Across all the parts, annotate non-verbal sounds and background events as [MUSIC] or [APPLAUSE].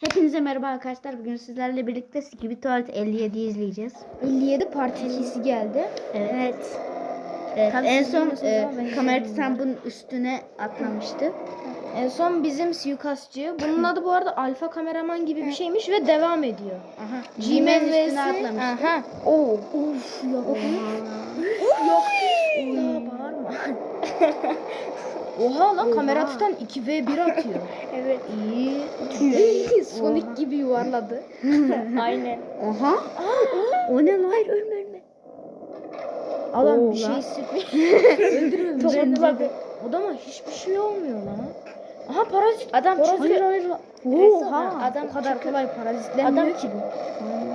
Hepinize merhaba arkadaşlar. Bugün sizlerle birlikte Skibidi Tuvalet 57 izleyeceğiz. 57 part 2'si geldi. Evet. Evet, Tabii en son e, kamera bunun üstüne atlamıştı. En son bizim suikastçı. Bunun adı bu arada alfa kameraman gibi bir şeymiş ve devam ediyor. Aha. G-Man üstüne atlamıştı. Aha. Oo. Of ya. Yok. Ya bağırma. [LAUGHS] Oha lan kamera Oha. tutan 2v1 atıyor. [LAUGHS] Evet. İyi. Sonic gibi yuvarladı. [LAUGHS] Aynen. Oha. o ne lan? Hayır ölme ölme. Oo bir şey sıkıyor. [LAUGHS] Öldürüyor. Topladı bakın. Adama hiçbir şey olmuyor lan. Aha parazit. Adam parazit. çıkıyor. hayır. Oha. Adam o kadar çıkıyor. kolay parazitlenmiyor Adam- ki bu.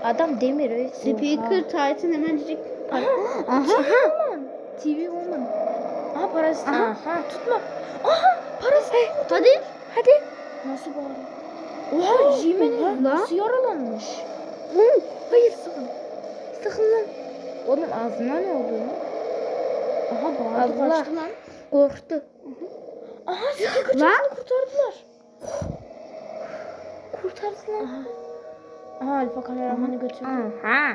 Adam demir. Speaker Titan hemencik. Aha. Woman. TV Woman. Aha parazit. Aha. Aha. Tutma. Aha parazit. Hadi. Hadi. Nasıl bağırıyor? Oha Jimen'in Oha. nasıl yaralanmış? Hayır sakın. Sakın lan. Oğlum ağzına ne oldu? Aha bağırdı Allah. kaçtı lan. Korktu. Aha Speaker Lan. Titan'ı kurtardılar. Kurtarsın. Aha. Aha alfa kameramanı götürdü. Aha.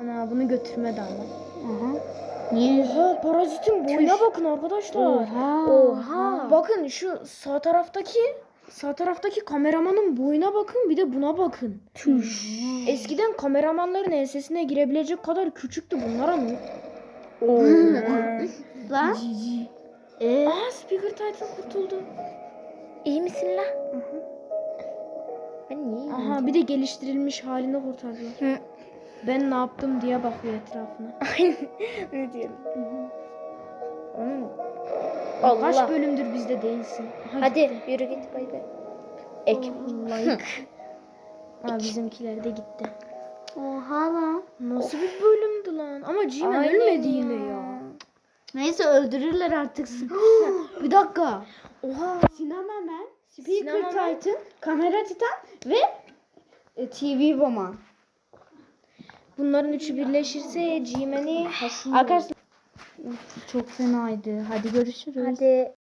Ana bunu götürmedi ama. Aha. Niye? Oha parazitin boyuna bakın arkadaşlar. Oha. Oha. Bakın şu sağ taraftaki sağ taraftaki kameramanın boyuna bakın bir de buna bakın. Eskiden kameramanların ensesine girebilecek kadar küçüktü bunlar ama. Lan. Ee, Aa Speaker Titan kurtuldu. İyi misin la? Ben niye? Aha bir de geliştirilmiş halini kurtardılar. Hı. Ben ne yaptım diye bakıyor etrafına. [LAUGHS] Aynen. ne diyorum? Onun. Kaç Allah. bölümdür bizde değilsin. Hadi gitti. yürü git bay bay. Ek. Like. Aa bizimkiler de gitti. Oha lan. Nasıl bir bölümdü lan? Ama Aynen ölmedi yine ya. Neyse öldürürler artık. [GASPS] bir dakika. Oha. Sinemaman, Speaker Sinemaman. Titan, Kamera Titan ve e, TV Woman. Bunların üçü birleşirse G-Man'i Arkadaşlar çok fenaydı. Hadi görüşürüz. Hadi.